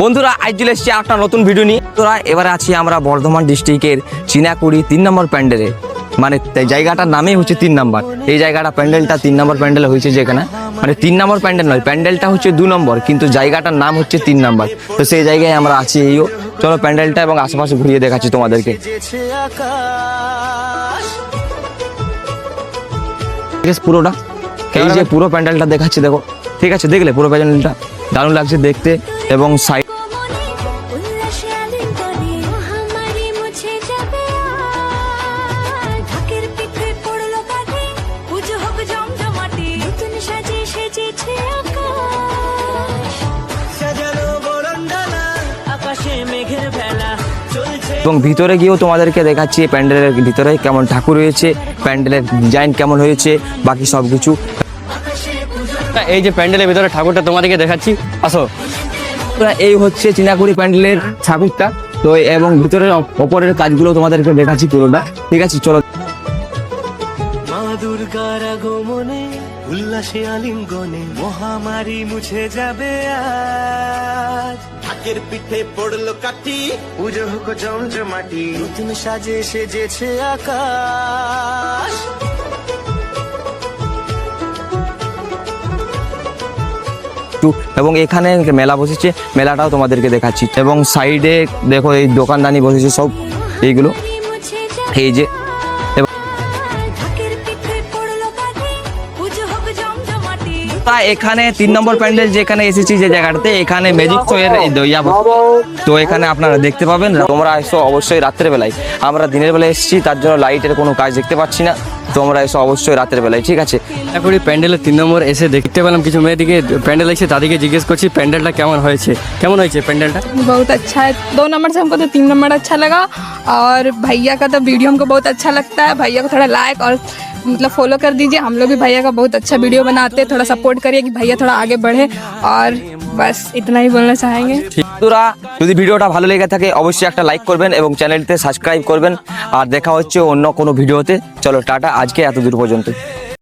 বন্ধুরা, আজ চলে এসেছি একটা নতুন ভিডিও নিয়ে। তোরা এবারে আছি আমরা বর্ধমান ডিস্ট্রিক্টের চিনাকুড়ি তিন নম্বর প্যান্ডেলে। মানে জায়গাটার নামই হচ্ছে তিন নম্বর। এই জায়গাটা প্যান্ডেলটা তিন নম্বর প্যান্ডেল হয়েছে যেখানে। মানে তিন নম্বর প্যান্ডেল নয়, প্যান্ডেলটা হচ্ছে দু নম্বর, কিন্তু জায়গাটার নাম হচ্ছে তিন নম্বর। তো সেই জায়গায় আমরা আছি এইও। চলো প্যান্ডেলটা এবং আশেপাশে ঘুরিয়ে দেখাচ্ছি তোমাদেরকে। পুরোটা। এই যে পুরো প্যান্ডেলটা দেখাচ্ছি, দেখো। ঠিক আছে, দেখলে পুরো প্যান্ডেলটা দারুণ লাগছে দেখতে এবং সাইড এবং ভিতরে গিয়েও তোমাদেরকে দেখাচ্ছি, প্যান্ডেলের ভিতরে কেমন ঠাকুর রয়েছে, প্যান্ডেলের ডিজাইন কেমন হয়েছে, বাকি সব কিছু এই যে প্যান্ডেলের ভিতরে ঠাকুরটা তোমাদেরকে দেখাচ্ছি। আসো। এই হচ্ছে চিনাকুড়ি প্যান্ডেলের ঠাকুরটা তো এবং ভিতরের অপ- ওপরের কাজগুলো তোমাদেরকে দেখাচ্ছি পুরোটা। ঠিক আছে চলো। মা দুর্গার আগমনে উল্লাসে আলিঙ্গনে মহামারী মুছে যাবে আজ। ঢাকের পিঠে পড়ল কাটি পুজো হোক জমজমাটি নতুন সাজে সেজেছে আকাশ। একটু এবং এখানে মেলা বসেছে, মেলাটাও তোমাদেরকে দেখাচ্ছি। এবং সাইডে দেখো এই দোকানদানি বসেছে সব, এইগুলো। এই যে তা এখানে তিন নম্বর প্যান্ডেল যেখানে এসেছি যে জায়গাটাতে এখানে ম্যাজিক শো এর এই দইয়া তো এখানে আপনারা দেখতে পাবেন তোমরা এসো অবশ্যই রাত্রের বেলায় আমরা দিনের বেলায় এসেছি তার জন্য লাইটের কোনো কাজ দেখতে পাচ্ছি না তোমরা এসো অবশ্যই রাতের বেলায় ঠিক আছে ঠাকুরি প্যান্ডেলের তিন নম্বর এসে দেখতে পেলাম কিছু মেয়েদিকে প্যান্ডেল এসে তাদেরকে জিজ্ঞেস করছি প্যান্ডেলটা কেমন হয়েছে কেমন হয়েছে প্যান্ডেলটা बहुत अच्छा है दो नंबर से हमको तो तीन नंबर अच्छा लगा और भैया का तो वीडियो हमको बहुत अच्छा लगता है भैया को थोड़ा लाइक और मतलब फॉलो कर दीजिए हम लोग भी भैया का बहुत अच्छा वीडियो बनाते हैं थोड़ा सपोर्ट करिए कि भैया थोड़ा आगे बढ़े और बस इतना ही बोलना चाहेंगे বন্ধুরা যদি ভিডিওটা ভালো লেগে থাকে অবশ্যই একটা লাইক করবেন এবং চ্যানেলতে সাবস্ক্রাইব করবেন আর দেখা হচ্ছে অন্য কোনো ভিডিওতে চলো টাটা আজকে এত দূর পর্যন্ত